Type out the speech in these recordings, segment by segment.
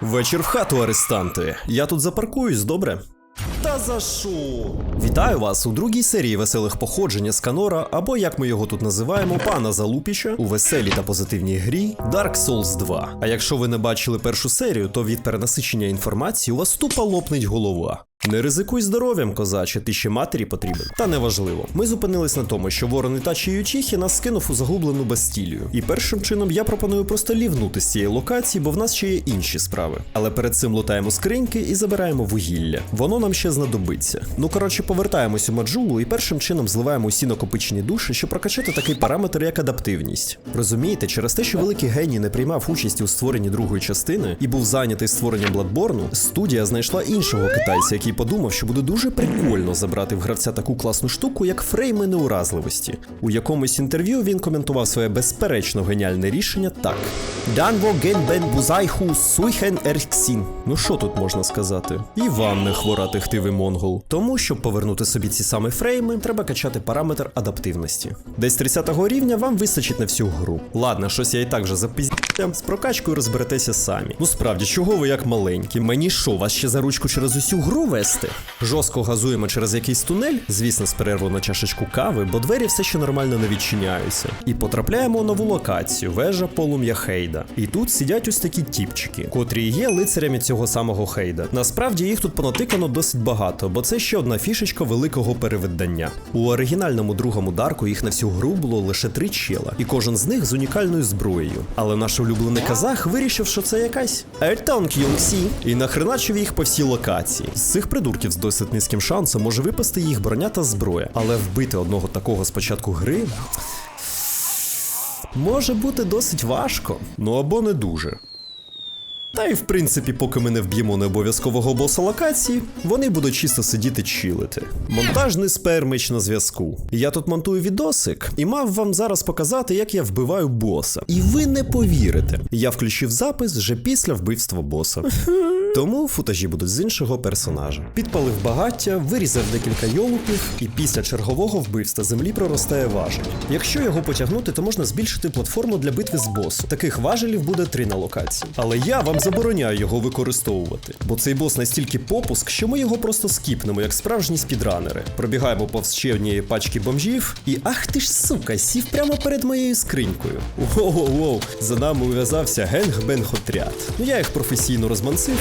Вечір в хату, арестанти. Я тут запаркуюсь, добре? Та за що? Вітаю вас у другій серії веселих походження з Канора, або як ми його тут називаємо, пана Залупіча у веселій та позитивній грі Dark Souls 2. А якщо ви не бачили першу серію, то від перенасичення інформації у вас тупо лопнить голова. Не ризикуй здоров'ям, козаче, ти ще матері потрібен. Та неважливо. Ми зупинились на тому, що ворон Ітачі Ючіхі нас скинув у загублену Бастілію. І першим чином я пропоную просто лівнути з цієї локації, бо в нас ще є інші справи. Але перед цим лутаємо скриньки і забираємо вугілля. Воно нам ще знадобиться. Ну коротше, повертаємось у маджулу і першим чином зливаємо усі накопичені душі, щоб прокачати такий параметр, як адаптивність. Розумієте, через те, що великий геній не приймав участі у створенні другої частини і був зайнятий створенням Бладборну, студія знайшла іншого китайця, який подумав, що буде дуже прикольно забрати в гравця таку класну штуку, як фрейми неуразливості. У якомусь інтерв'ю він коментував своє безперечно геніальне рішення так: Данво ген бен бузайху суйхен ерксін. Ну що тут можна сказати? І вам не хворати хтивий монгол. Тому, щоб повернути собі ці самі фрейми, треба качати параметр адаптивності. Десь 30-го рівня вам вистачить на всю гру. Ладно, щось я і так вже запіздям, з прокачкою розберетеся самі. Ну справді, чого ви як маленькі? Мені що, вас ще за ручку через усю гру вести? Жорстко газуємо через якийсь тунель, звісно, з перерву на чашечку кави, бо двері все ще нормально не відчиняються. І потрапляємо у нову локацію вежа полум'я Хейда. І тут сидять ось такі тіпчики, котрі є лицарями цього самого Хейда. Насправді їх тут понатикано досить багато, бо це ще одна фішечка великого перевидання. У оригінальному другому дарку їх на всю гру було лише три чела, і кожен з них з унікальною зброєю. Але наш улюблений казах вирішив, що це якась Ертонг Юнксі, і нахреначив їх по всій локації. З цих придурків з досить низьким шансом може випасти їх броня та зброя, але вбити одного такого з початку гри. Може бути досить важко, ну або не дуже. Та й в принципі, поки ми не вб'ємо необов'язкового боса локації, вони будуть чисто сидіти чилити. Монтажний спермич на зв'язку. Я тут монтую відосик і мав вам зараз показати, як я вбиваю боса. І ви не повірите. Я включив запис вже після вбивства боса. Тому футажі будуть з іншого персонажа. Підпалив багаття, вирізав декілька йолупів, і після чергового вбивства землі проростає важель. Якщо його потягнути, то можна збільшити платформу для битви з босом. Таких важелів буде три на локації. Але я вам забороняю його використовувати, бо цей бос настільки попуск, що ми його просто скіпнемо, як справжні спідранери. Пробігаємо повз ще однієї пачки бомжів, і ах ти ж сука, сів прямо перед моєю скринькою. Воу-воу, за нами ув'язався генг-бенг-отряд. Ну я їх професійно розмансив.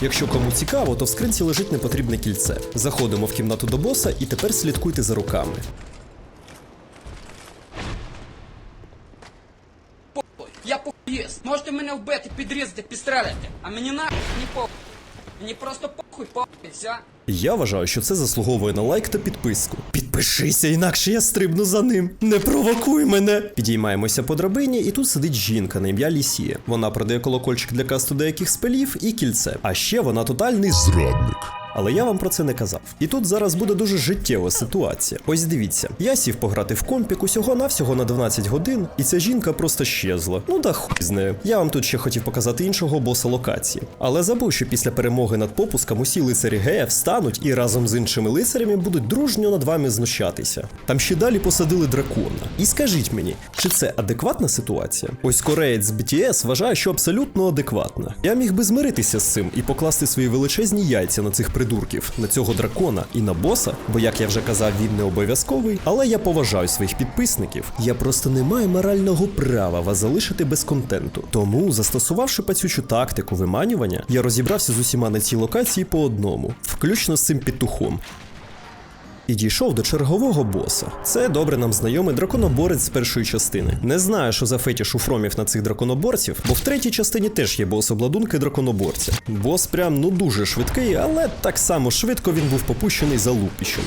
Якщо кому цікаво, то в скринці лежить непотрібне кільце. Заходимо в кімнату до боса і тепер слідкуйте за руками. я похуїст. Можете мене вбити, підрізати, підстрелити. А мені нахуй не похуй. Мені просто похуй, похуй, все. Я вважаю, що це заслуговує на лайк та підписку. Підпишися, інакше я стрибну за ним. Не провокуй мене. Підіймаємося по драбині, і тут сидить жінка на ім'я Лісія. Вона продає колокольчик для касту деяких спелів і кільце. А ще вона тотальний зрадник. Але я вам про це не казав. І тут зараз буде дуже життєва ситуація. Ось дивіться, я сів пограти в компік усього навсього на 12 годин, і ця жінка просто щезла. Ну да хуй з нею. Я вам тут ще хотів показати іншого боса локації. Але забув, що після перемоги над попуском усі лицарі Гея встануть і разом з іншими лицарями будуть дружньо над вами знущатися. Там ще далі посадили дракона. І скажіть мені, чи це адекватна ситуація? Ось кореєць з BTS вважає, що абсолютно адекватна. Я міг би змиритися з цим і покласти свої величезні яйця на цих придурків, на цього дракона і на боса, бо як я вже казав, він не обов'язковий. Але я поважаю своїх підписників. Я просто не маю морального права вас залишити без контенту. Тому, застосувавши пацючу тактику виманювання, я розібрався з усіма на цій локації по одному, включно з цим петухом. І дійшов до чергового боса. Це добре нам знайомий драконоборець з першої частини. Не знаю, що за фетіш у фромів на цих драконоборців, бо в третій частині теж є бос обладунки драконоборця. Бос прям ну дуже швидкий, але так само швидко він був попущений за лупіщем.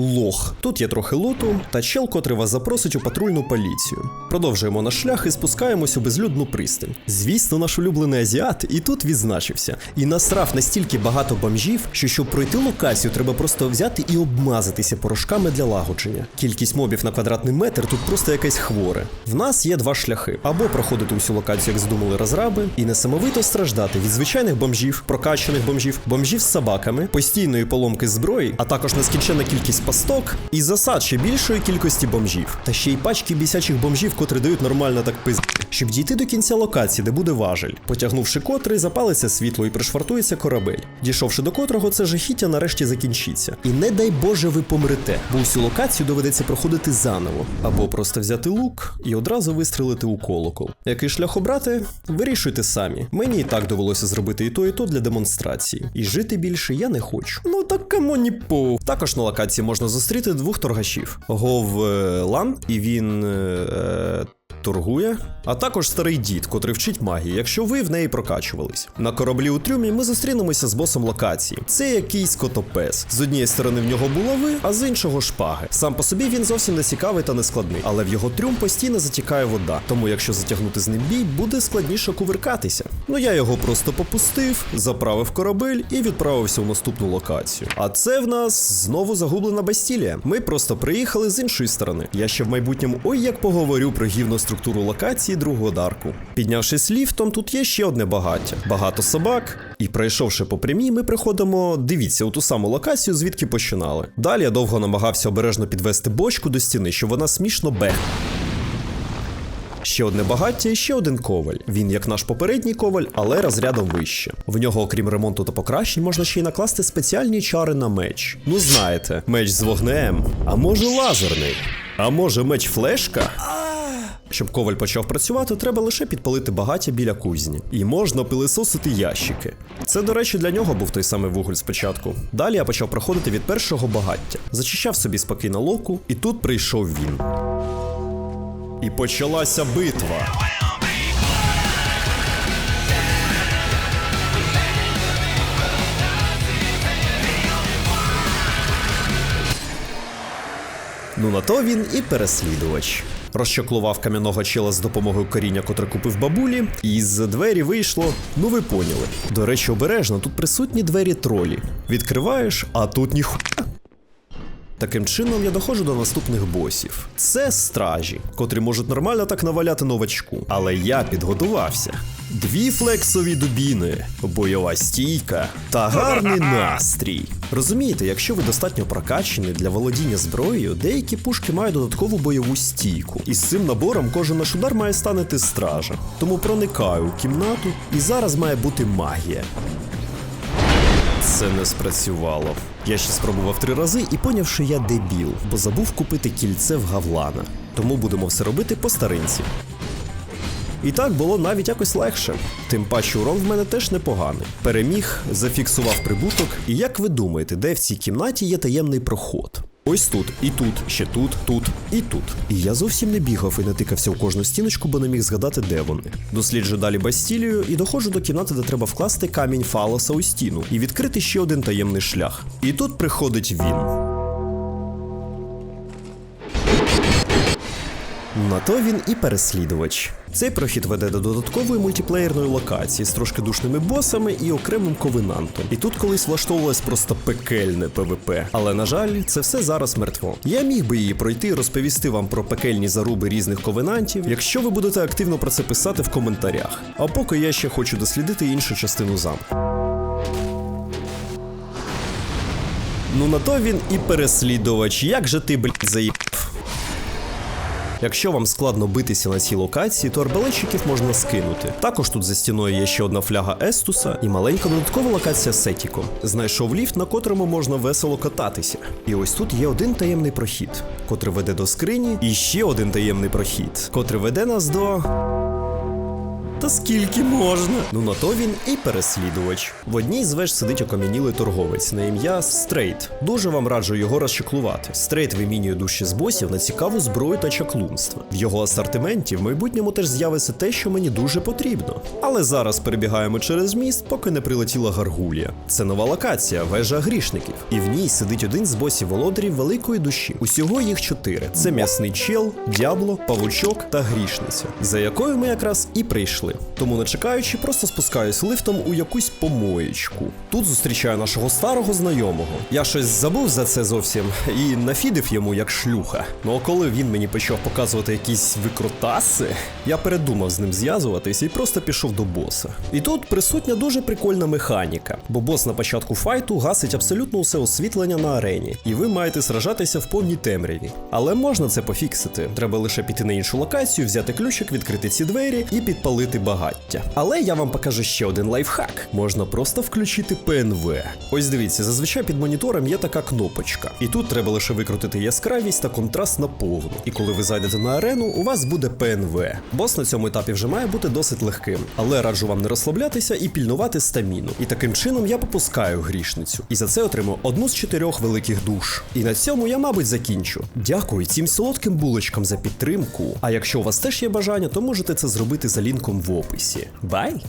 Лох. Тут є трохи луту та чел, котрий вас запросить у патрульну поліцію. Продовжуємо наш шлях і спускаємось у безлюдну пристань. Звісно, наш улюблений азіат і тут відзначився. І насрав настільки багато бомжів, що щоб пройти локацію, треба просто взяти і обмазатися порошками для лагодження. Кількість мобів на квадратний метр тут просто якесь хворе. В нас є два шляхи: або проходити усю локацію, як здумали розраби, і несамовито страждати від звичайних бомжів, прокачаних бомжів, бомжів з собаками, постійної поломки зброї, а також нескінченна кількість пасток і засад ще більшої кількості бомжів. Та ще й пачки бісячих бомжів, котрі дають нормально так пиздити. щоб дійти до кінця локації, де буде важель. Потягнувши котрий, запалиться світло і пришвартується корабель. Дійшовши до котрого, це жахіття нарешті закінчиться. І не дай Боже, ви помрете, бо усю локацію доведеться проходити заново, або просто взяти лук і одразу вистрелити у колокол. Який шлях обрати? Вирішуйте самі. Мені і так довелося зробити і то, і то для демонстрації. І жити більше я не хочу. Ну так по. Також на локації можна зустріти двох торгашів: Гов е, Лан, і він. Торгує, а також старий дід, котрий вчить магії, якщо ви в неї прокачувались. На кораблі у трюмі ми зустрінемося з босом локації. Це якийсь котопес. З однієї сторони в нього булави, а з іншого шпаги. Сам по собі він зовсім не цікавий та не складний, але в його трюм постійно затікає вода. Тому якщо затягнути з ним бій, буде складніше кувиркатися. Ну я його просто попустив, заправив корабель і відправився в наступну локацію. А це в нас знову загублена Бастілія. Ми просто приїхали з іншої сторони. Я ще в майбутньому ой як поговорю про гівну структуру локації другого дарку. Піднявшись ліфтом, тут є ще одне багаття. Багато собак. І пройшовши по прямій, ми приходимо, дивіться, у ту саму локацію, звідки починали. Далі я довго намагався обережно підвести бочку до стіни, щоб вона смішно бех. Ще одне багаття і ще один коваль. Він як наш попередній коваль, але розрядом вище. В нього, окрім ремонту та покращень, можна ще й накласти спеціальні чари на меч. Ну знаєте, меч з вогнем, а може лазерний, а може меч флешка. Щоб коваль почав працювати, треба лише підпалити багаття біля кузні. І можна пилисосити ящики. Це, до речі, для нього був той самий вуголь спочатку. Далі я почав проходити від першого багаття, зачищав собі спокійно локу, і тут прийшов він. І почалася битва. Ну на то він і переслідувач. Розчоклував кам'яного чела з допомогою коріння, котре купив бабулі, і з двері вийшло. Ну ви поняли. До речі, обережно, тут присутні двері тролі. Відкриваєш, а тут ніху. Таким чином я доходжу до наступних босів. Це стражі, котрі можуть нормально так наваляти новачку. Але я підготувався. Дві флексові дубіни, бойова стійка та гарний настрій. Розумієте, якщо ви достатньо прокачані для володіння зброєю, деякі пушки мають додаткову бойову стійку. І з цим набором кожен наш удар має станити стража. Тому проникаю у кімнату, і зараз має бути магія. Це не спрацювало. Я ще спробував три рази і поняв, що я дебіл, бо забув купити кільце в Гавлана. Тому будемо все робити по старинці. І так було навіть якось легше. Тим паче урон в мене теж непоганий. Переміг, зафіксував прибуток. І як ви думаєте, де в цій кімнаті є таємний проход? Ось тут, і тут, ще тут, тут і тут. І я зовсім не бігав і не тикався в кожну стіночку, бо не міг згадати, де вони. Досліджую далі Бастілію і доходжу до кімнати, де треба вкласти камінь фалоса у стіну і відкрити ще один таємний шлях. І тут приходить він. На то він і переслідувач. Цей прохід веде до додаткової мультиплеєрної локації з трошки душними босами і окремим ковенантом. І тут колись влаштовувалось просто пекельне ПВП. Але на жаль, це все зараз мертво. Я міг би її пройти і розповісти вам про пекельні заруби різних ковенантів, якщо ви будете активно про це писати в коментарях. А поки я ще хочу дослідити іншу частину замку. Ну на то він і переслідувач. Як же ти, блядь, заїбав? Якщо вам складно битися на цій локації, то арбалетчиків можна скинути. Також тут за стіною є ще одна фляга Естуса і маленька додаткова локація Сетіко. Знайшов ліфт, на котрому можна весело кататися. І ось тут є один таємний прохід, котрий веде до скрині, і ще один таємний прохід, котрий веде нас до. Та скільки можна? Ну на то він і переслідувач. В одній з веж сидить окам'янілий торговець на ім'я Стрейт. Дуже вам раджу його розчаклувати. Стрейт вимінює душі з босів на цікаву зброю та чаклунство. В його асортименті в майбутньому теж з'явиться те, що мені дуже потрібно. Але зараз перебігаємо через міст, поки не прилетіла гаргулія. Це нова локація, вежа грішників. І в ній сидить один з босів володарів великої душі. Усього їх чотири: це м'ясний чел, дябло, павучок та грішниця, за якою ми якраз і прийшли. Сили. Тому не чекаючи, просто спускаюсь лифтом у якусь помоєчку. Тут зустрічаю нашого старого знайомого. Я щось забув за це зовсім і нафідив йому як шлюха. Ну а коли він мені почав показувати якісь викрутаси, я передумав з ним зв'язуватись і просто пішов до боса. І тут присутня дуже прикольна механіка, бо бос на початку файту гасить абсолютно усе освітлення на арені, і ви маєте сражатися в повній темряві. Але можна це пофіксити. Треба лише піти на іншу локацію, взяти ключик, відкрити ці двері і підпалити багаття. Але я вам покажу ще один лайфхак: можна просто включити ПНВ. Ось дивіться, зазвичай під монітором є така кнопочка, і тут треба лише викрутити яскравість та контраст на повну. І коли ви зайдете на арену, у вас буде ПНВ. Бос на цьому етапі вже має бути досить легким, але раджу вам не розслаблятися і пільнувати стаміну. І таким чином я попускаю грішницю. І за це отримую одну з чотирьох великих душ. І на цьому я, мабуть, закінчу. Дякую цим солодким булочкам за підтримку. А якщо у вас теж є бажання, то можете це зробити за лінком в описі. Бай!